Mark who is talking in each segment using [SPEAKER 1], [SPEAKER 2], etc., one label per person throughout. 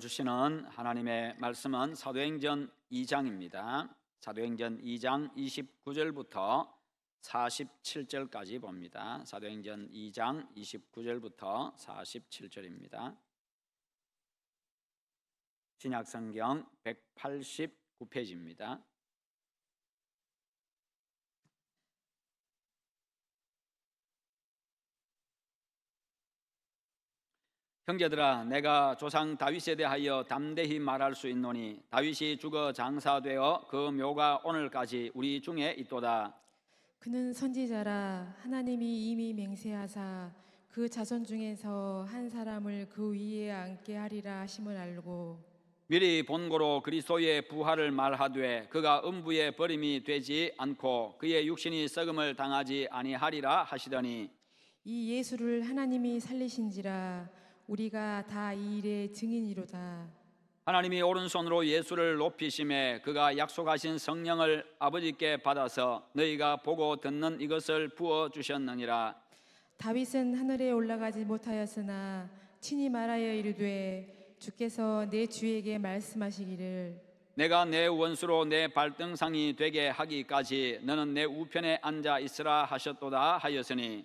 [SPEAKER 1] 주시는 하나님의 말씀은 사도행전 2장입니다. 사도행전 2장 29절부터 47절까지 봅니다. 사도행전 2장 29절부터 47절입니다. 신약 성경 189페이지입니다. 형제들아 내가 조상 다윗에 대하여 담대히 말할 수 있노니 다윗이 죽어 장사되어 그 묘가 오늘까지 우리 중에 있도다.
[SPEAKER 2] 그는 선지자라 하나님이 이미 맹세하사 그 자손 중에서 한 사람을 그 위에 앉게 하리라 하심을 알고
[SPEAKER 1] 미리 본고로 그리스도의 부활을 말하되 그가 음부에 버림이 되지 않고 그의 육신이 썩음을 당하지 아니하리라 하시더니
[SPEAKER 2] 이 예수를 하나님이 살리신지라 우리가 다 이 일의 증인이로다.
[SPEAKER 1] 하나님이 오른손으로 예수를 높이심에 그가 약속하신 성령을 아버지께 받아서 너희가 보고 듣는 이것을 부어 주셨느니라.
[SPEAKER 2] 다윗은 하늘에 올라가지 못하였으나 친히 말하여 이르되 주께서 내 주에게 말씀하시기를.
[SPEAKER 1] 내가 내 원수로 내 발등상이 되게 하기까지 너는 내 우편에 앉아 있으라 하셨도다 하였으니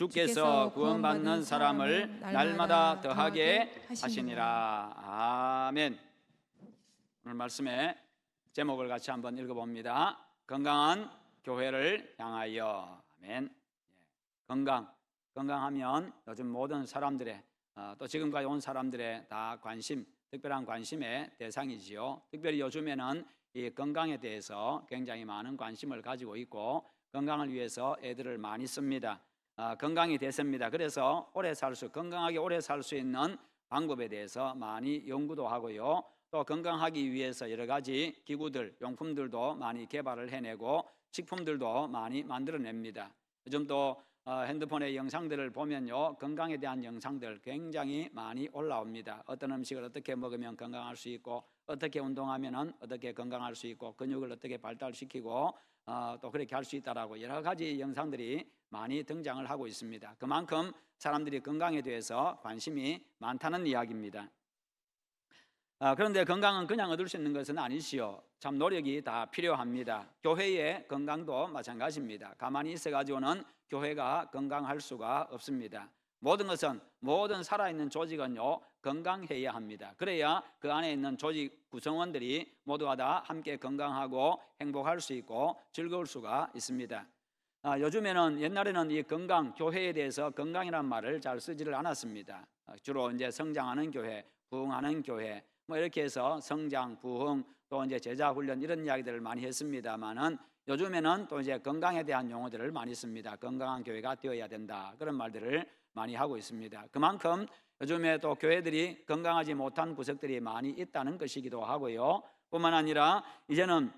[SPEAKER 1] 주께서 구원받는 사람을 날마다 더하게 하시니라. 아멘. 오늘 말씀의 제목을 같이 한번 읽어봅니다. 건강한 교회를 향하여. 아멘. 예. 건강. 건강하면 요즘 모든 사람들의 어, 또 지금까지 온 사람들의 다 관심, 특별한 관심의 대상이지요. 특별히 요즘에는 이 건강에 대해서 굉장히 많은 관심을 가지고 있고 건강을 위해서 애들을 많이 씁니다. 아, 건강이 대세입니다. 그래서 오래 살 수, 건강하게 오래 살 수 있는 방법에 대해서 많이 연구도 하고요. 또 건강하기 위해서 여러 가지 기구들, 용품들도 많이 개발을 해내고 식품들도 많이 만들어냅니다. 요즘 또 어, 핸드폰의 영상들을 보면요 건강에 대한 영상들 굉장히 많이 올라옵니다. 어떤 음식을 어떻게 먹으면 건강할 수 있고 어떻게 운동하면은 어떻게 건강할 수 있고 근육을 어떻게 발달시키고 어, 또 그렇게 할 수 있다라고 여러 가지 영상들이 많이 등장을 하고 있습니다. 그만큼 사람들이 건강에 대해서 관심이 많다는 이야기입니다. 아, 그런데 건강은 그냥 얻을 수 있는 것은 아니시요. 참 노력이 다 필요합니다. 교회의 건강도 마찬가지입니다. 가만히 있어 가지고는 교회가 건강할 수가 없습니다. 모든 것은 모든 살아있는 조직은요 건강해야 합니다. 그래야 그 안에 있는 조직 구성원들이 모두가 다 함께 건강하고 행복할 수 있고 즐거울 수가 있습니다. 아, 요즘에는 옛날에는 이 건강 교회에 대해서 건강이라는 말을 잘 쓰지를 않았습니다. 아, 주로 이제 성장하는 교회, 부흥하는 교회 뭐 이렇게 해서 성장, 부흥 또 이제 제자 훈련 이런 이야기들을 많이 했습니다만은 요즘에는 또 이제 건강에 대한 용어들을 많이 씁니다. 건강한 교회가 되어야 된다. 그런 말들을 많이 하고 있습니다. 그만큼 요즘에 또 교회들이 건강하지 못한 구석들이 많이 있다는 것이기도 하고요. 뿐만 아니라 이제는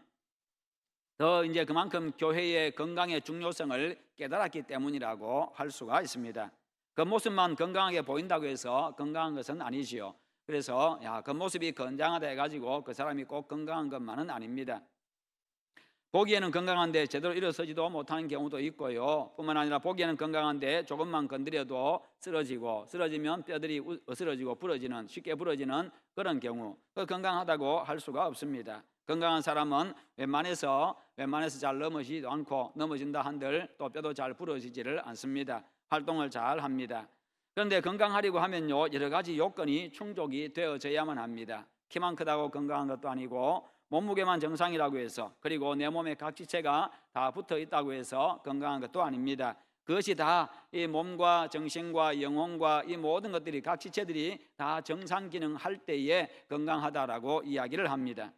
[SPEAKER 1] 더 이제 그만큼 교회의 건강의 중요성을 깨달았기 때문이라고 할 수가 있습니다. 그 모습만 건강하게 보인다고 해서 건강한 것은 아니지요. 그래서 야, 그 모습이 건장하다 해가지고 그 사람이 꼭 건강한 것만은 아닙니다. 보기에는 건강한데 제대로 일어서지도 못하는 경우도 있고요. 뿐만 아니라 보기에는 건강한데 조금만 건드려도 쓰러지고 쓰러지면 뼈들이 우- 으스러지고 부러지는 쉽게 부러지는 그런 경우 그 건강하다고 할 수가 없습니다. 건강한 사람은 웬만해서 웬만해서 잘 넘어지지도 않고 넘어진다 한들 또 뼈도 잘 부러지지를 않습니다. 활동을 잘 합니다. 그런데 건강하려고 하면요 여러 가지 요건이 충족이 되어져야만 합니다. 키만 크다고 건강한 것도 아니고 몸무게만 정상이라고 해서 그리고 내 몸의 각 지체가 다 붙어 있다고 해서 건강한 것도 아닙니다. 그것이 다 이 몸과 정신과 영혼과 이 모든 것들이 각 지체들이 다 정상 기능할 때에 건강하다라고 이야기를 합니다.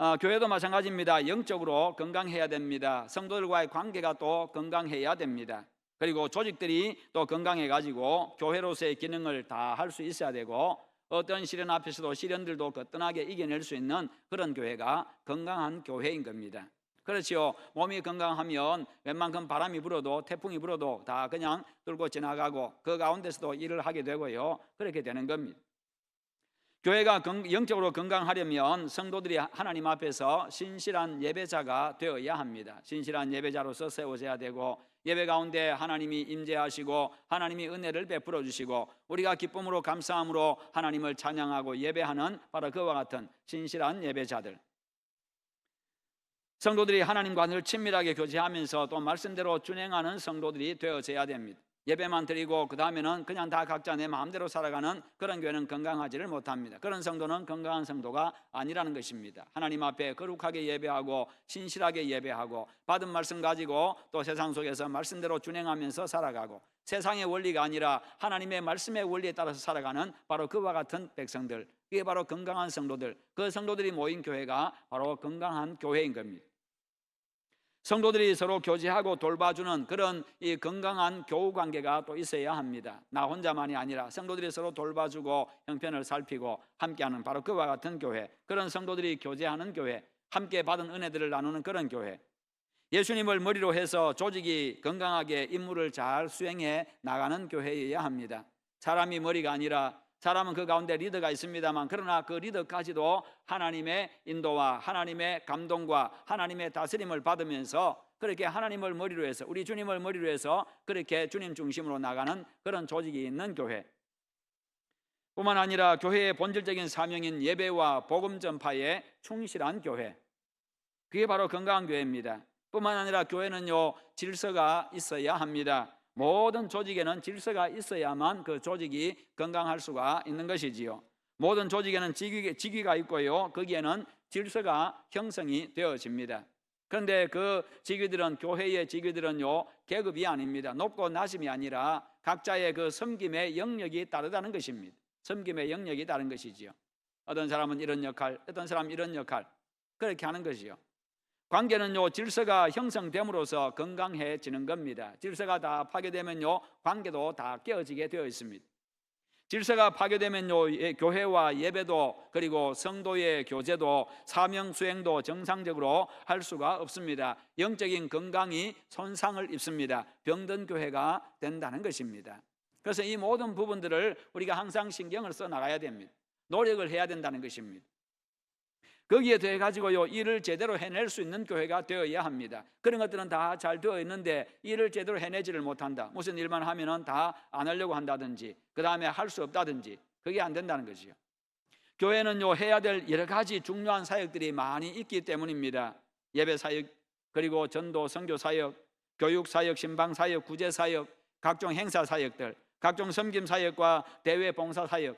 [SPEAKER 1] 어, 교회도 마찬가지입니다. 영적으로 건강해야 됩니다. 성도들과의 관계가 또 건강해야 됩니다. 그리고 조직들이 또 건강해 가지고 교회로서의 기능을 다 할 수 있어야 되고 어떤 시련 앞에서도 시련들도 거뜬하게 이겨낼 수 있는 그런 교회가 건강한 교회인 겁니다. 그렇지요. 몸이 건강하면 웬만큼 바람이 불어도 태풍이 불어도 다 그냥 뚫고 지나가고 그 가운데서도 일을 하게 되고요. 그렇게 되는 겁니다. 교회가 건- 영적으로 건강하려면 성도들이 하나님 앞에서 신실한 예배자가 되어야 합니다. 신실한 예배자로서 세워져야 되고 예배 가운데 하나님이 임재하시고 하나님이 은혜를 베풀어 주시고 우리가 기쁨으로 감사함으로 하나님을 찬양하고 예배하는 바로 그와 같은 신실한 예배자들. 성도들이 하나님과 늘 친밀하게 교제하면서 또 말씀대로 준행하는 성도들이 되어져야 됩니다. 예배만 드리고 그 다음에는 그냥 다 각자 내 마음대로 살아가는 그런 교회는 건강하지를 못합니다. 그런 성도는 건강한 성도가 아니라는 것입니다. 하나님 앞에 거룩하게 예배하고 신실하게 예배하고 받은 말씀 가지고 또 세상 속에서 말씀대로 준행하면서 살아가고 세상의 원리가 아니라 하나님의 말씀의 원리에 따라서 살아가는 바로 그와 같은 백성들 이게 바로 건강한 성도들 그 성도들이 모인 교회가 바로 건강한 교회인 겁니다. 성도들이 서로 교제하고 돌봐주는 그런 이 건강한 교우 관계가 또 있어야 합니다. 나 혼자만이 아니라 성도들이 서로 돌봐주고 형편을 살피고 함께하는 바로 그와 같은 교회. 그런 성도들이 교제하는 교회, 함께 받은 은혜들을 나누는 그런 교회. 예수님을 머리로 해서 조직이 건강하게 임무를 잘 수행해 나가는 교회여야 합니다. 사람이 머리가 아니라 사람은 그 가운데 리더가 있습니다만 그러나 그 리더까지도 하나님의 인도와 하나님의 감동과 하나님의 다스림을 받으면서 그렇게 하나님을 머리로 해서 우리 주님을 머리로 해서 그렇게 주님 중심으로 나가는 그런 조직이 있는 교회. 뿐만 아니라 교회의 본질적인 사명인 예배와 복음 전파에 충실한 교회. 그게 바로 건강한 교회입니다. 뿐만 아니라 교회는요 질서가 있어야 합니다. 모든 조직에는 질서가 있어야만 그 조직이 건강할 수가 있는 것이지요. 모든 조직에는 직위, 직위 가 있고요. 거기에는 질서가 형성이 되어집니다. 그런데 그 직위들은 교회의 직위들은요 계급이 아닙니다. 높고 낮음이 아니라 각자의 그 섬김의 영역이 다르다는 것입니다. 섬김의 영역이 다른 것이지요. 어떤 사람은 이런 역할, 어떤 사람은 이런 역할 그렇게 하는 것이요. 관계는요 질서가 형성됨으로써 건강해지는 겁니다. 질서가 다 파괴되면요 관계도 다 깨어지게 되어 있습니다. 질서가 파괴되면요 예, 교회와 예배도 그리고 성도의 교제도 사명 수행도 정상적으로 할 수가 없습니다. 영적인 건강이 손상을 입습니다. 병든 교회가 된다는 것입니다. 그래서 이 모든 부분들을 우리가 항상 신경을 써 나가야 됩니다. 노력을 해야 된다는 것입니다. 거기에 대해 가지고요 일을 제대로 해낼 수 있는 교회가 되어야 합니다. 그런 것들은 다 잘 되어 있는데 일을 제대로 해내지를 못한다. 무슨 일만 하면은 다 안 하려고 한다든지 그 다음에 할 수 없다든지 그게 안 된다는 것이요. 교회는요 해야 될 여러 가지 중요한 사역들이 많이 있기 때문입니다. 예배 사역 그리고 전도 선교 사역, 교육 사역, 신방 사역, 구제 사역, 각종 행사 사역들, 각종 섬김 사역과 대외 봉사 사역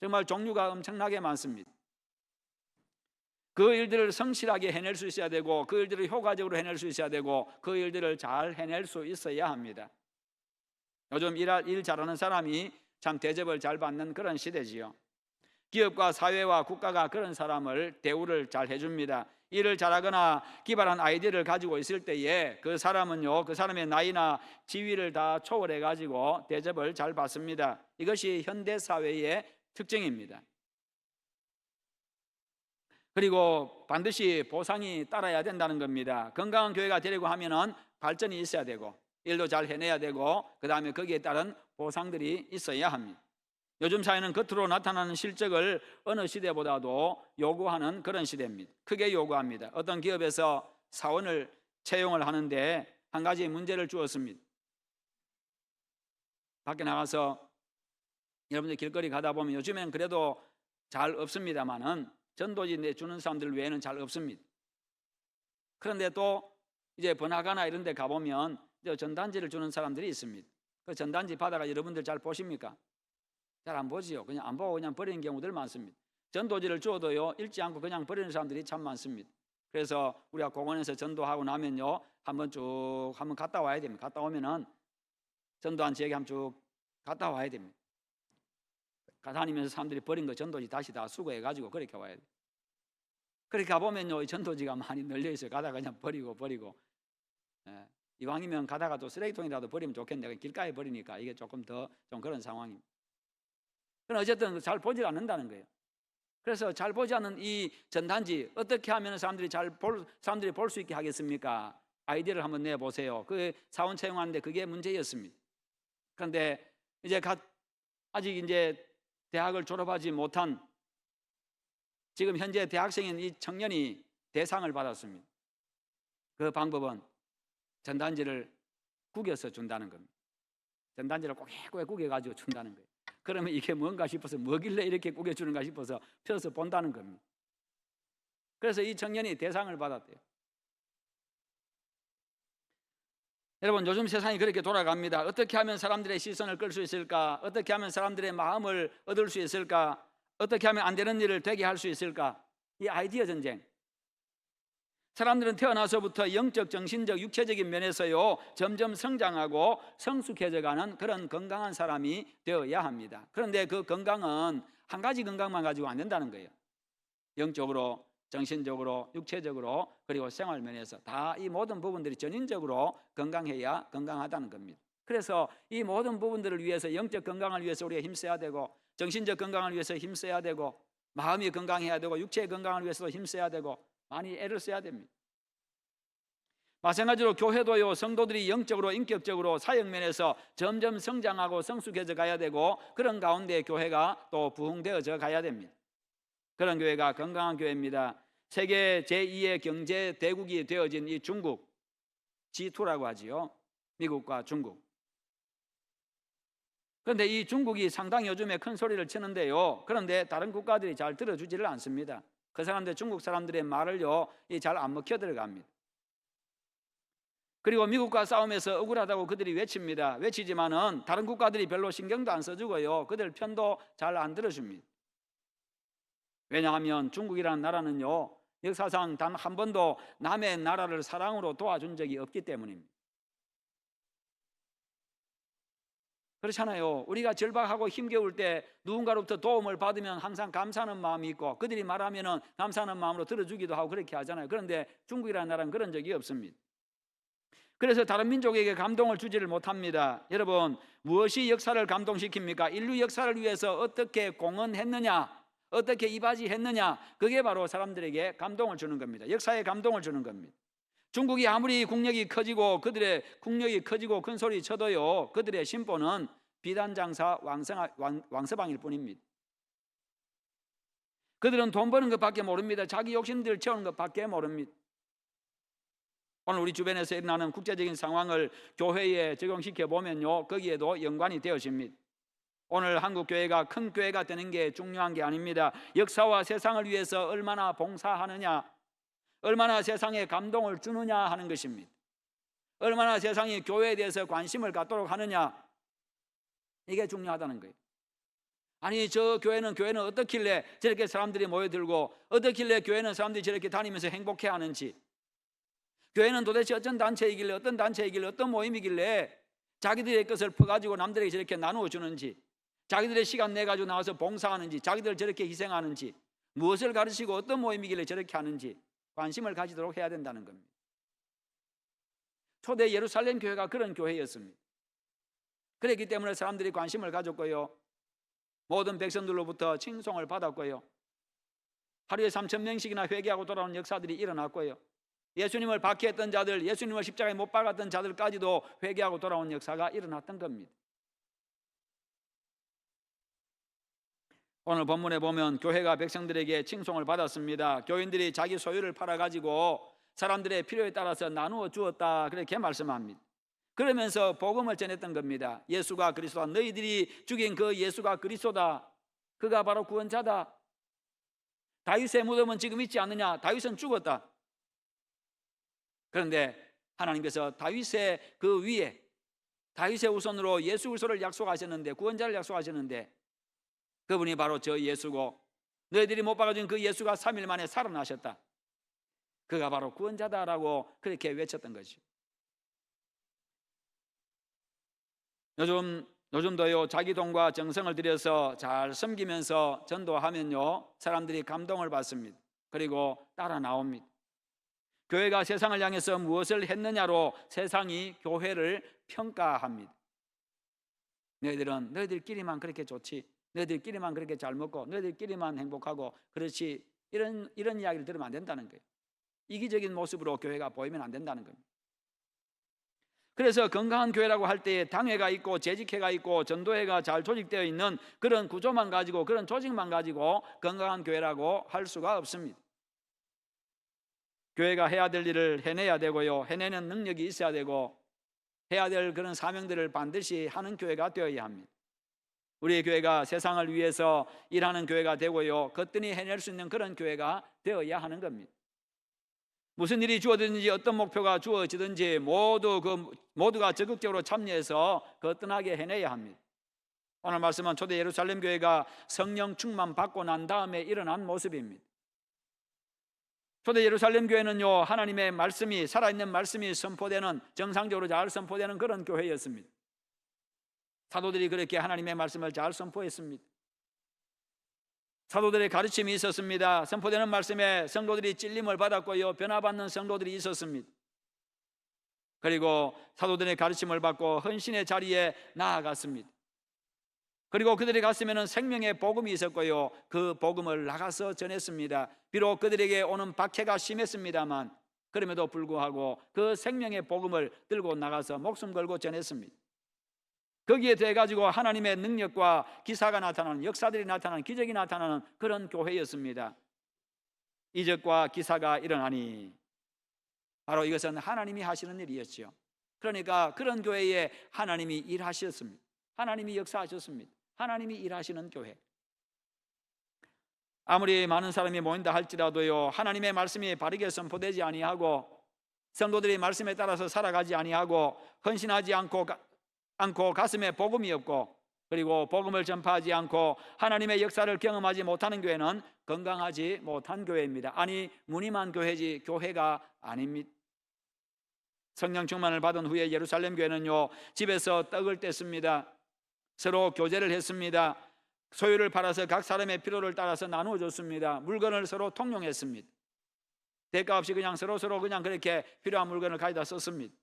[SPEAKER 1] 정말 종류가 엄청나게 많습니다. 그 일들을 성실하게 해낼 수 있어야 되고 그 일들을 효과적으로 해낼 수 있어야 되고 그 일들을 잘 해낼 수 있어야 합니다. 요즘 일, 일 잘하는 사람이 참 대접을 잘 받는 그런 시대지요. 기업과 사회와 국가가 그런 사람을 대우를 잘 해줍니다. 일을 잘하거나 기발한 아이디어를 가지고 있을 때에 그 사람은요, 그 사람의 나이나 지위를 다 초월해 가지고 대접을 잘 받습니다. 이것이 현대 사회의 특징입니다. 그리고 반드시 보상이 따라야 된다는 겁니다. 건강한 교회가 되려고 하면은 발전이 있어야 되고 일도 잘 해내야 되고 그 다음에 거기에 따른 보상들이 있어야 합니다. 요즘 사회는 겉으로 나타나는 실적을 어느 시대보다도 요구하는 그런 시대입니다. 크게 요구합니다. 어떤 기업에서 사원을 채용을 하는데 한 가지 문제를 주었습니다. 밖에 나가서 여러분들 길거리 가다 보면 요즘에는 그래도 잘 없습니다만은 전도지 내주는 사람들 외에는 잘 없습니다. 그런데 또 이제 번화가나 이런 데 가보면 저 전단지를 주는 사람들이 있습니다. 그 전단지 받아가 여러분들 잘 보십니까? 잘 안 보지요. 그냥 안 보고 그냥 버리는 경우들 많습니다. 전도지를 주어도요 읽지 않고 그냥 버리는 사람들이 참 많습니다. 그래서 우리가 공원에서 전도하고 나면요 한번 쭉 한번 갔다 와야 됩니다. 갔다 오면은 전도한 지역에 한번 쭉 갔다 와야 됩니다. 다니면서 사람들이 버린 거 전도지 다시 다 수거해 가지고 그렇게 와야 돼. 그렇게 가보면요 이 전도지가 많이 널려 있어요. 가다가 그냥 버리고 버리고. 예. 이왕이면 가다가 또 쓰레기통이라도 버리면 좋겠는데 길가에 버리니까 이게 조금 더 좀 그런 상황입니다. 그럼 어쨌든 잘 보지 않는다는 거예요. 그래서 잘 보지 않는 이 전단지 어떻게 하면 사람들이 잘 볼 사람들이 볼 수 있게 하겠습니까? 아이디어를 한번 내 보세요. 그 사원 채용하는데 그게 문제였습니다. 그런데 이제 갓 아직 이제 대학을 졸업하지 못한 지금 현재 대학생인 이 청년이 대상을 받았습니다. 그 방법은 전단지를 구겨서 준다는 겁니다. 전단지를 꼬개꼬개 구겨가지고 준다는 거예요. 그러면 이게 뭔가 싶어서 뭐길래 이렇게 구겨주는가 싶어서 펴서 본다는 겁니다. 그래서 이 청년이 대상을 받았대요. 여러분 요즘 세상이 그렇게 돌아갑니다. 어떻게 하면 사람들의 시선을 끌 수 있을까? 어떻게 하면 사람들의 마음을 얻을 수 있을까? 어떻게 하면 안 되는 일을 되게 할 수 있을까? 이 아이디어 전쟁. 사람들은 태어나서부터 영적, 정신적, 육체적인 면에서요 점점 성장하고 성숙해져가는 그런 건강한 사람이 되어야 합니다. 그런데 그 건강은 한 가지 건강만 가지고 안 된다는 거예요. 영적으로, 정신적으로, 육체적으로 그리고 생활 면에서 다 이 모든 부분들이 전인적으로 건강해야 건강하다는 겁니다. 그래서 이 모든 부분들을 위해서 영적 건강을 위해서 우리가 힘써야 되고 정신적 건강을 위해서 힘써야 되고 마음이 건강해야 되고 육체의 건강을 위해서도 힘써야 되고 많이 애를 써야 됩니다. 마찬가지로 교회도요 성도들이 영적으로 인격적으로 사역면에서 점점 성장하고 성숙해져 가야 되고 그런 가운데 교회가 또 부흥되어져 가야 됩니다. 그런 교회가 건강한 교회입니다. 세계 제2의 경제 대국이 되어진 이 중국 G2라고 하지요. 미국과 중국. 그런데 이 중국이 상당히 요즘에 큰 소리를 치는데요. 그런데 다른 국가들이 잘 들어주지를 않습니다. 그 사람들 중국 사람들의 말을요 잘 안 먹혀 들어갑니다. 그리고 미국과 싸움에서 억울하다고 그들이 외칩니다. 외치지만은 다른 국가들이 별로 신경도 안 써주고요. 그들 편도 잘 안 들어줍니다. 왜냐하면 중국이라는 나라는요 역사상 단 한 번도 남의 나라를 사랑으로 도와준 적이 없기 때문입니다. 그렇잖아요. 우리가 절박하고 힘겨울 때 누군가로부터 도움을 받으면 항상 감사하는 마음이 있고 그들이 말하면은 감사하는 마음으로 들어주기도 하고 그렇게 하잖아요. 그런데 중국이라는 나라는 그런 적이 없습니다. 그래서 다른 민족에게 감동을 주지를 못합니다. 여러분, 무엇이 역사를 감동시킵니까? 인류 역사를 위해서 어떻게 공헌했느냐? 어떻게 이바지했느냐? 그게 바로 사람들에게 감동을 주는 겁니다. 역사에 감동을 주는 겁니다. 중국이 아무리 국력이 커지고 그들의 국력이 커지고 큰 소리 쳐도요 그들의 심보는 비단장사 왕서방일 뿐입니다. 그들은 돈 버는 것밖에 모릅니다. 자기 욕심들 채우는 것밖에 모릅니다. 오늘 우리 주변에서 일어나는 국제적인 상황을 교회에 적용시켜 보면요 거기에도 연관이 되어집니다. 오늘 한국 교회가 큰 교회가 되는 게 중요한 게 아닙니다. 역사와 세상을 위해서 얼마나 봉사하느냐 얼마나 세상에 감동을 주느냐 하는 것입니다. 얼마나 세상이 교회에 대해서 관심을 갖도록 하느냐 이게 중요하다는 거예요. 아니 저 교회는 교회는 어떻길래 저렇게 사람들이 모여들고 어떻길래 교회는 사람들이 저렇게 다니면서 행복해하는지 교회는 도대체 어떤 단체이길래 어떤 단체이길래 어떤 모임이길래 자기들의 것을 퍼가지고 남들에게 저렇게 나누어 주는지 자기들의 시간 내 가지고 나와서 봉사하는지 자기들 저렇게 희생하는지 무엇을 가르치고 어떤 모임이길래 저렇게 하는지 관심을 가지도록 해야 된다는 겁니다. 초대 예루살렘 교회가 그런 교회였습니다. 그랬기 때문에 사람들이 관심을 가졌고요. 모든 백성들로부터 칭송을 받았고요. 하루에 3천 명씩이나 회개하고 돌아오는 역사들이 일어났고요. 예수님을 박해했던 자들, 예수님을 십자가에 못 박았던 자들까지도 회개하고 돌아온 역사가 일어났던 겁니다. 오늘 본문에 보면 교회가 백성들에게 칭송을 받았습니다. 교인들이 자기 소유를 팔아 가지고 사람들의 필요에 따라서 나누어 주었다 그렇게 말씀합니다. 그러면서 복음을 전했던 겁니다. 예수가 그리스도다. 너희들이 죽인 그 예수가 그리스도다. 그가 바로 구원자다. 다윗의 무덤은 지금 있지 않느냐? 다윗은 죽었다. 그런데 하나님께서 다윗의 그 위에 다윗의 우선으로 예수 그리스도를 약속하셨는데 구원자를 약속하셨는데 그분이 바로 저 예수고 너희들이 못 박아준 그 예수가 3일 만에 살아나셨다. 그가 바로 구원자다라고 그렇게 외쳤던 거죠. 요즘 요즘도요 자기 돈과 정성을 들여서 잘 섬기면서 전도하면요 사람들이 감동을 받습니다. 그리고 따라 나옵니다. 교회가 세상을 향해서 무엇을 했느냐로 세상이 교회를 평가합니다. 너희들은 너희들끼리만 그렇게 좋지, 너희들끼리만 그렇게 잘 먹고, 너희들끼리만 행복하고, 그렇지 이런 이런 이야기를 들으면 안 된다는 거예요. 이기적인 모습으로 교회가 보이면 안 된다는 겁니다. 그래서 건강한 교회라고 할 때에 당회가 있고 재직회가 있고 전도회가 잘 조직되어 있는 그런 구조만 가지고 그런 조직만 가지고 건강한 교회라고 할 수가 없습니다. 교회가 해야 될 일을 해내야 되고요. 해내는 능력이 있어야 되고 해야 될 그런 사명들을 반드시 하는 교회가 되어야 합니다. 우리 교회가 세상을 위해서 일하는 교회가 되고요. 거뜬히 해낼 수 있는 그런 교회가 되어야 하는 겁니다. 무슨 일이 주어지든지 어떤 목표가 주어지든지 모두 그 모두가 적극적으로 참여해서 거뜬하게 해내야 합니다. 오늘 말씀은 초대 예루살렘 교회가 성령 충만 받고 난 다음에 일어난 모습입니다. 초대 예루살렘 교회는요 하나님의 말씀이 살아있는 말씀이 선포되는 정상적으로 잘 선포되는 그런 교회였습니다. 사도들이 그렇게 하나님의 말씀을 잘 선포했습니다. 사도들의 가르침이 있었습니다. 선포되는 말씀에 성도들이 찔림을 받았고요. 변화받는 성도들이 있었습니다. 그리고 사도들의 가르침을 받고 헌신의 자리에 나아갔습니다. 그리고 그들이 갔으면 생명의 복음이 있었고요. 그 복음을 나가서 전했습니다. 비록 그들에게 오는 박해가 심했습니다만 그럼에도 불구하고 그 생명의 복음을 들고 나가서 목숨 걸고 전했습니다. 거기에 대해 가지고 하나님의 능력과 기사가 나타나는 역사들이 나타나는 기적이 나타나는 그런 교회였습니다. 이적과 기사가 일어나니 바로 이것은 하나님이 하시는 일이었죠. 그러니까 그런 교회에 하나님이 일하셨습니다. 하나님이 역사하셨습니다. 하나님이 일하시는 교회. 아무리 많은 사람이 모인다 할지라도요 하나님의 말씀이 바르게 선포되지 아니하고 성도들이 말씀에 따라서 살아가지 아니하고 헌신하지 않고 않고 가슴에 복음이 없고 그리고 복음을 전파하지 않고 하나님의 역사를 경험하지 못하는 교회는 건강하지 못한 교회입니다. 아니 무늬만 교회지 교회가 아닙니다. 성령 충만을 받은 후에 예루살렘 교회는요 집에서 떡을 뗐습니다. 서로 교제를 했습니다. 소유를 팔아서 각 사람의 필요를 따라서 나누어 줬습니다. 물건을 서로 통용했습니다. 대가 없이 그냥 서로 서로 그냥 그렇게 필요한 물건을 가져다 썼습니다.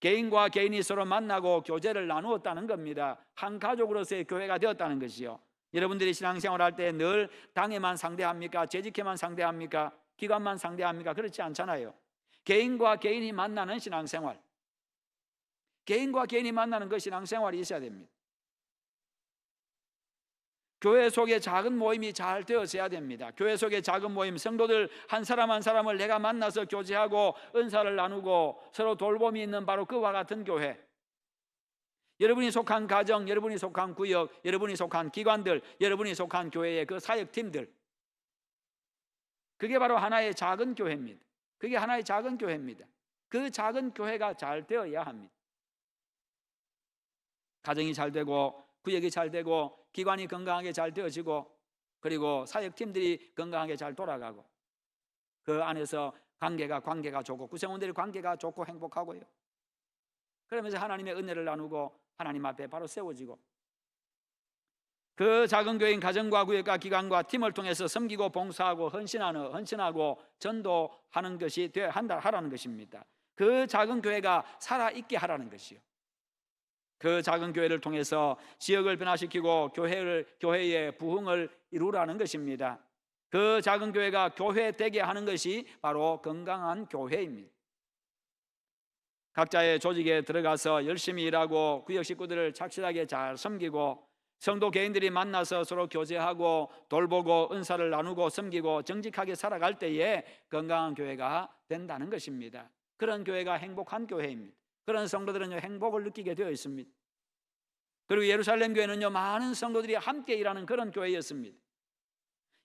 [SPEAKER 1] 개인과 개인이 서로 만나고 교제를 나누었다는 겁니다. 한 가족으로서의 교회가 되었다는 것이요. 여러분들이 신앙생활 할때 늘 당에만 상대합니까? 재직회만 상대합니까? 기관만 상대합니까? 그렇지 않잖아요. 개인과 개인이 만나는 신앙생활. 개인과 개인이 만나는 그 신앙생활이 있어야 됩니다. 교회 속에 작은 모임이 잘 되어져야 됩니다. 교회 속에 작은 모임, 성도들 한 사람 한 사람을 내가 만나서 교제하고 은사를 나누고 서로 돌봄이 있는 바로 그와 같은 교회. 여러분이 속한 가정, 여러분이 속한 구역, 여러분이 속한 기관들, 여러분이 속한 교회의 그 사역팀들. 그게 바로 하나의 작은 교회입니다. 그게 하나의 작은 교회입니다. 그 작은 교회가 잘 되어야 합니다. 가정이 잘 되고 구역이 잘 되고 기관이 건강하게 잘 되어지고 그리고 사역팀들이 건강하게 잘 돌아가고 그 안에서 관계가 관계가 좋고 구성원들이 관계가 좋고 행복하고요. 그러면서 하나님의 은혜를 나누고 하나님 앞에 바로 세워지고 그 작은 교인 가정과 구역과 기관과 팀을 통해서 섬기고 봉사하고 헌신하는 헌신하고 전도하는 것이 되어 한다 하라는 것입니다. 그 작은 교회가 살아 있게 하라는 것이요. 그 작은 교회를 통해서 지역을 변화시키고 교회를 교회의 부흥을 이루라는 것입니다. 그 작은 교회가 교회 되게 하는 것이 바로 건강한 교회입니다. 각자의 조직에 들어가서 열심히 일하고 구역 식구들을 착실하게 잘 섬기고 성도 개인들이 만나서 서로 교제하고 돌보고 은사를 나누고 섬기고 정직하게 살아갈 때에 건강한 교회가 된다는 것입니다. 그런 교회가 행복한 교회입니다. 그런 성도들은요 행복을 느끼게 되어 있습니다. 그리고 예루살렘 교회는요 많은 성도들이 함께 일하는 그런 교회였습니다.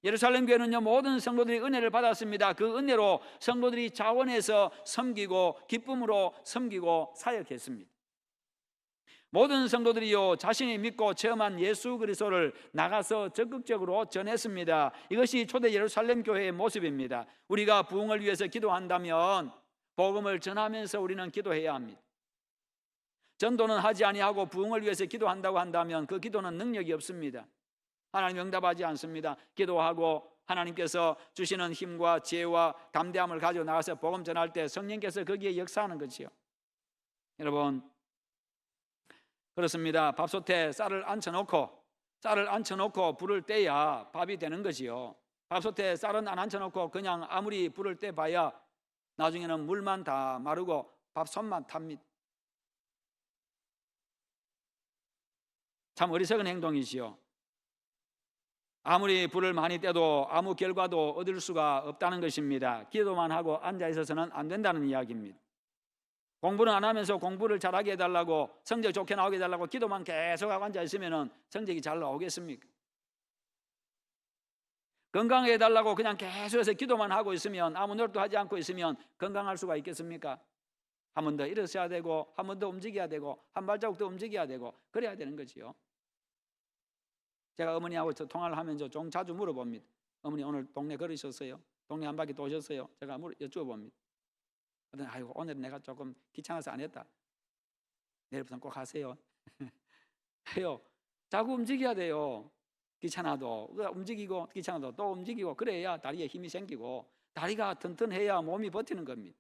[SPEAKER 1] 예루살렘 교회는요 모든 성도들이 은혜를 받았습니다. 그 은혜로 성도들이 자원해서 섬기고 기쁨으로 섬기고 사역했습니다. 모든 성도들이요 자신이 믿고 체험한 예수 그리스도를 나가서 적극적으로 전했습니다. 이것이 초대 예루살렘 교회의 모습입니다. 우리가 부흥을 위해서 기도한다면 복음을 전하면서 우리는 기도해야 합니다. 전도는 하지 아니하고 부흥을 위해서 기도한다고 한다면 그 기도는 능력이 없습니다. 하나님 응답하지 않습니다. 기도하고 하나님께서 주시는 힘과 지혜와 담대함을 가지고 나가서 복음 전할 때 성령께서 거기에 역사하는 거지요. 여러분 그렇습니다. 밥솥에 쌀을 앉혀놓고 쌀을 앉혀놓고 불을 떼야 밥이 되는 거지요. 밥솥에 쌀은 안 앉혀놓고 그냥 아무리 불을 떼봐야 나중에는 물만 다 마르고 밥솥만 탑니다. 참 어리석은 행동이지요. 아무리 불을 많이 떼도 아무 결과도 얻을 수가 없다는 것입니다. 기도만 하고 앉아 있어서는 안 된다는 이야기입니다. 공부는 안 하면서 공부를 잘하게 해달라고 성적 좋게 나오게 해달라고 기도만 계속하고 앉아 있으면 성적이 잘 나오겠습니까? 건강해 해달라고 그냥 계속해서 기도만 하고 있으면 아무 노력도 하지 않고 있으면 건강할 수가 있겠습니까? 한 번 더 일어서야 되고 한 번 더 움직여야 되고 한 발자국 더 움직여야 되고 그래야 되는 거지요. 제가 어머니하고 저 통화를 하면서 좀 자주 물어봅니다. 어머니 오늘 동네 걸으셨어요? 동네 한 바퀴 도셨어요? 제가 물 여쭈어봅니다. 그러더니 아이고 오늘 내가 조금 귀찮아서 안 했다. 내일부터 꼭 하세요. 해요. 자꾸 움직여야 돼요. 귀찮아도 그 움직이고 귀찮아도 또 움직이고 그래야 다리에 힘이 생기고 다리가 튼튼해야 몸이 버티는 겁니다.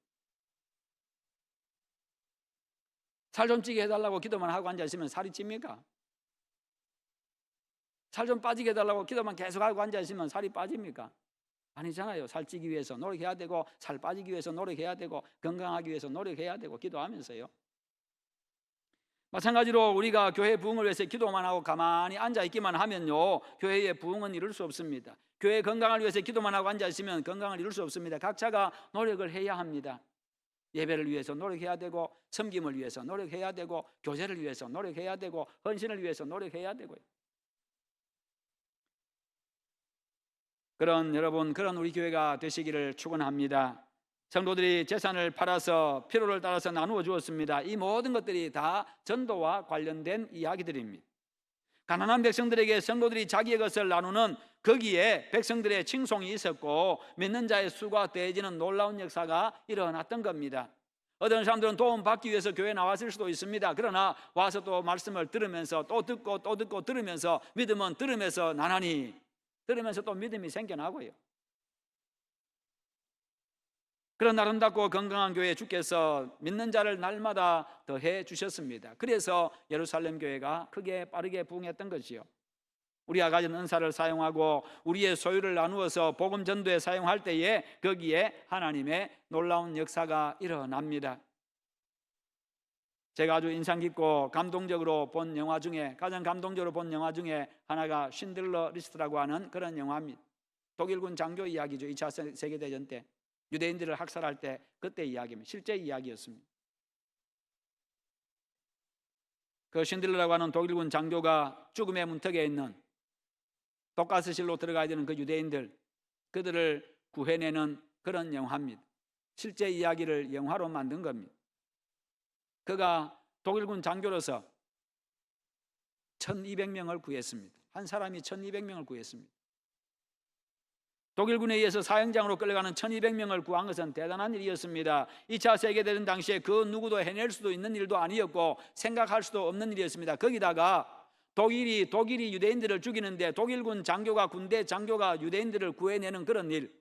[SPEAKER 1] 살 좀 찌게 해달라고 기도만 하고 앉아 있으면 살이 찝니까? 살 좀 빠지게 해달라고 기도만 계속 하고 앉아 있으면 살이 빠집니까? 아니잖아요. 살찌기 위해서 노력해야 되고 살 빠지기 위해서 노력해야 되고 건강하기 위해서 노력해야 되고 기도하면서요. 마찬가지로 우리가 교회 부흥을 위해서 기도만 하고 가만히 앉아 있기만 하면요. 교회의 부흥은 이룰 수 없습니다. 교회 건강을 위해서 기도만 하고 앉아 있으면 건강을 이룰 수 없습니다. 각자가 노력을 해야 합니다. 예배를 위해서 노력해야 되고 섬김을 위해서 노력해야 되고 교제를 위해서 노력해야 되고 헌신을 위해서 노력해야 되고요. 그런 여러분 그런 우리 교회가 되시기를 축원합니다. 성도들이 재산을 팔아서 필요를 따라서 나누어 주었습니다. 이 모든 것들이 다 전도와 관련된 이야기들입니다. 가난한 백성들에게 성도들이 자기의 것을 나누는 거기에 백성들의 칭송이 있었고 믿는 자의 수가 더해지는 놀라운 역사가 일어났던 겁니다. 어떤 사람들은 도움 받기 위해서 교회 나왔을 수도 있습니다. 그러나 와서 또 말씀을 들으면서 또 듣고 또 듣고 들으면서 믿음은 들으면서 나나니 들으면서 또 믿음이 생겨나고요. 그런 아름답고 건강한 교회 주께서 믿는 자를 날마다 더해 주셨습니다. 그래서 예루살렘 교회가 크게 빠르게 부흥했던 것이요. 우리가 가진 은사를 사용하고 우리의 소유를 나누어서 복음 전도에 사용할 때에 거기에 하나님의 놀라운 역사가 일어납니다. 제가 아주 인상 깊고 감동적으로 본 영화 중에 가장 감동적으로 본 영화 중에 하나가 쉰들러 리스트라고 하는 그런 영화입니다. 독일군 장교 이야기죠. 2차 세계대전 때 유대인들을 학살할 때 그때 이야기입니다. 실제 이야기였습니다. 그 쉰들러라고 하는 독일군 장교가 죽음의 문턱에 있는 독가스실로 들어가야 되는 그 유대인들 그들을 구해내는 그런 영화입니다. 실제 이야기를 영화로 만든 겁니다. 그가 독일군 장교로서 1200명을 구했습니다. 한 사람이 1200명을 구했습니다. 독일군에 의해서 사형장으로 끌려가는 1200명을 구한 것은 대단한 일이었습니다. 2차 세계대전 당시에 그 누구도 해낼 수도 있는 일도 아니었고 생각할 수도 없는 일이었습니다. 거기다가 독일이 독일이 유대인들을 죽이는데 독일군 장교가 군대 장교가 유대인들을 구해내는 그런 일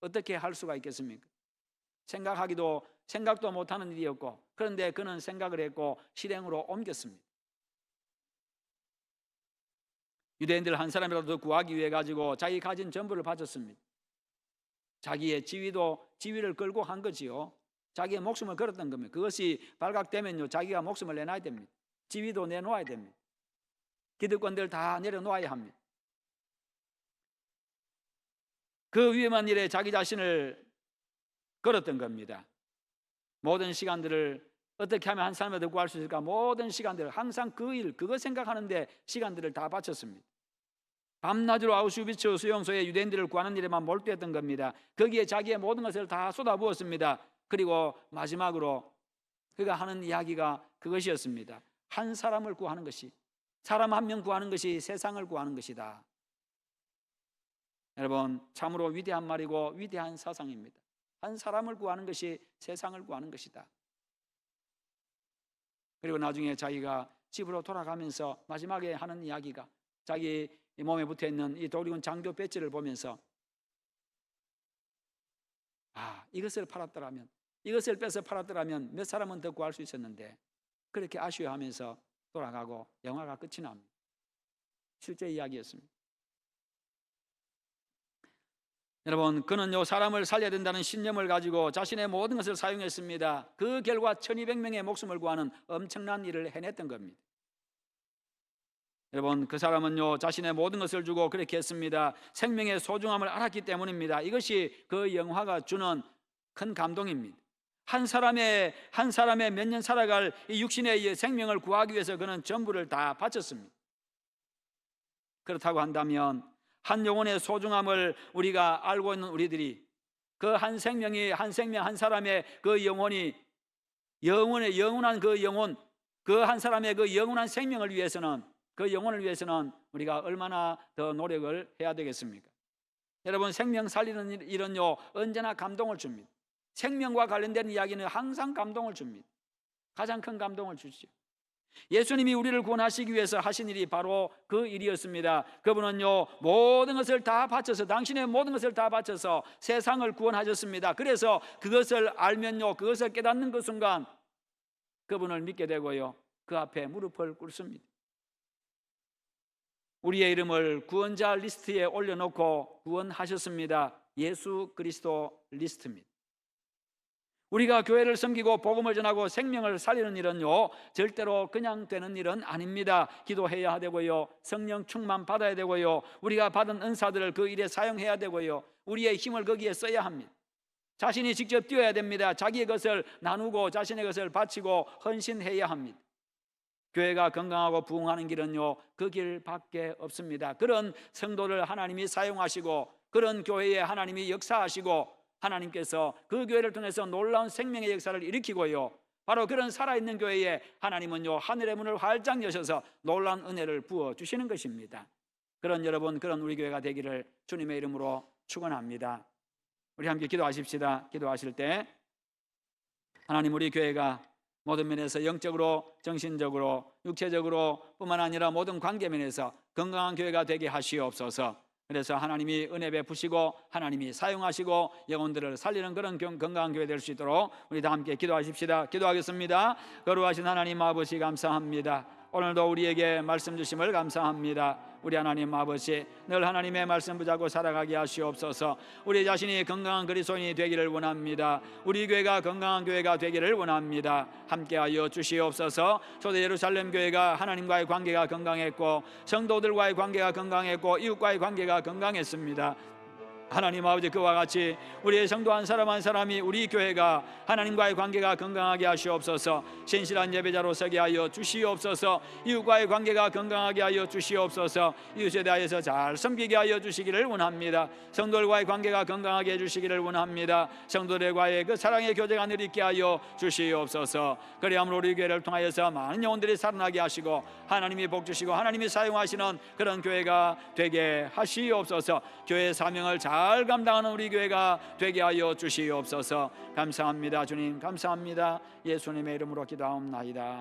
[SPEAKER 1] 어떻게 할 수가 있겠습니까? 생각하기도 생각도 못하는 일이었고 그런데 그는 생각을 했고 실행으로 옮겼습니다. 유대인들 한 사람이라도 더 구하기 위해 가지고 자기 가진 전부를 바쳤습니다. 자기의 지위도 지위를 걸고 한 거지요. 자기의 목숨을 걸었던 겁니다. 그것이 발각되면요 자기가 목숨을 내놔야 됩니다. 지위도 내놓아야 됩니다. 기득권들 다 내려놓아야 합니다. 그 위험한 일에 자기 자신을 걸었던 겁니다. 모든 시간들을 어떻게 하면 한 사람을 더 구할 수 있을까? 모든 시간들을 항상 그 일, 그거 생각하는데 시간들을 다 바쳤습니다. 밤낮으로 아우슈비츠 수용소에 유대인들을 구하는 일에만 몰두했던 겁니다. 거기에 자기의 모든 것을 다 쏟아부었습니다. 그리고 마지막으로 그가 하는 이야기가 그것이었습니다. 한 사람을 구하는 것이 사람 한 명 구하는 것이 세상을 구하는 것이다. 여러분 참으로 위대한 말이고 위대한 사상입니다. 한 사람을 구하는 것이 세상을 구하는 것이다. 그리고 나중에 자기가 집으로 돌아가면서 마지막에 하는 이야기가 자기 몸에 붙어 있는 이 도리군 장교 배지를 보면서 아 이것을 팔았더라면 이것을 빼서 팔았더라면 몇 사람은 더 구할 수 있었는데 그렇게 아쉬워하면서 돌아가고 영화가 끝이 납니다. 실제 이야기였습니다. 여러분 그는요 사람을 살려야 된다는 신념을 가지고 자신의 모든 것을 사용했습니다. 그 결과 1200명의 목숨을 구하는 엄청난 일을 해냈던 겁니다. 여러분 그 사람은요 자신의 모든 것을 주고 그렇게 했습니다. 생명의 소중함을 알았기 때문입니다. 이것이 그 영화가 주는 큰 감동입니다. 한 사람의 한 사람의 몇 년 살아갈 이 육신의 생명을 구하기 위해서 그는 전부를 다 바쳤습니다. 그렇다고 한다면 한 영혼의 소중함을 우리가 알고 있는 우리들이 그 한 생명이 한 생명 한 사람의 그 영혼이 영혼의 영원한 그 영혼 그 한 사람의 그 영원한 생명을 위해서는 그 영혼을 위해서는 우리가 얼마나 더 노력을 해야 되겠습니까? 여러분 생명 살리는 일- 일은요 언제나 감동을 줍니다. 생명과 관련된 이야기는 항상 감동을 줍니다. 가장 큰 감동을 주시죠. 예수님이 우리를 구원하시기 위해서 하신 일이 바로 그 일이었습니다. 그분은요 모든 것을 다 바쳐서 당신의 모든 것을 다 바쳐서 세상을 구원하셨습니다. 그래서 그것을 알면요 그것을 깨닫는 그 순간 그분을 믿게 되고요 그 앞에 무릎을 꿇습니다. 우리의 이름을 구원자 리스트에 올려놓고 구원하셨습니다. 예수 그리스도 리스트입니다. 우리가 교회를 섬기고 복음을 전하고 생명을 살리는 일은요 절대로 그냥 되는 일은 아닙니다. 기도해야 되고요 성령 충만 받아야 되고요 우리가 받은 은사들을 그 일에 사용해야 되고요 우리의 힘을 거기에 써야 합니다. 자신이 직접 뛰어야 됩니다. 자기의 것을 나누고 자신의 것을 바치고 헌신해야 합니다. 교회가 건강하고 부흥하는 길은요 그 길밖에 없습니다. 그런 성도를 하나님이 사용하시고 그런 교회에 하나님이 역사하시고 하나님께서 그 교회를 통해서 놀라운 생명의 역사를 일으키고요. 바로 그런 살아있는 교회에 하나님은요 하늘의 문을 활짝 여셔서 놀라운 은혜를 부어 주시는 것입니다. 그런 여러분 그런 우리 교회가 되기를 주님의 이름으로 축원합니다. 우리 함께 기도하십시다. 기도하실 때 하나님 우리 교회가 모든 면에서 영적으로 정신적으로 육체적으로 뿐만 아니라 모든 관계 면에서 건강한 교회가 되게 하시옵소서. 그래서 하나님이 은혜 베푸시고 하나님이 사용하시고 영혼들을 살리는 그런 경- 건강한 교회 될 수 있도록 우리 다 함께 기도하십시다. 기도하겠습니다. 거룩하신 하나님 아버지 감사합니다. 오늘도 우리에게 말씀 주심을 감사합니다. 우리 하나님 아버지 늘 하나님의 말씀 붙잡고 살아가게 하시옵소서. 우리 자신이 건강한 그리스도인이 되기를 원합니다. 우리 교회가 건강한 교회가 되기를 원합니다. 함께하여 주시옵소서. 초대 예루살렘 교회가 하나님과의 관계가 건강했고 성도들과의 관계가 건강했고 이웃과의 관계가 건강했습니다. 하나님 아버지 그와 같이 우리의 성도 한 사람 한 사람이 우리 교회가 하나님과의 관계가 건강하게 하시옵소서. 신실한 예배자로 서게 하여 주시옵소서. 이웃과의 관계가 건강하게 하여 주시옵소서. 이웃에 대하여서 잘 섬기게 하여 주시기를 원합니다. 성도들과의 관계가 건강하게 해 주시기를 원합니다. 성도들과의 그 사랑의 교제가 늘 있게 하여 주시옵소서. 그리함으로 우리 교회를 통하여서 많은 영혼들이 살아나게 하시고 하나님이 복 주시고 하나님이 사용하시는 그런 교회가 되게 하시옵소서. 교회의 사명을 잘 감당하는 우리 교회가 되게 하여 주시옵소서. 감사합니다 주님. 감사합니다. 예수님의 이름으로 기도하옵나이다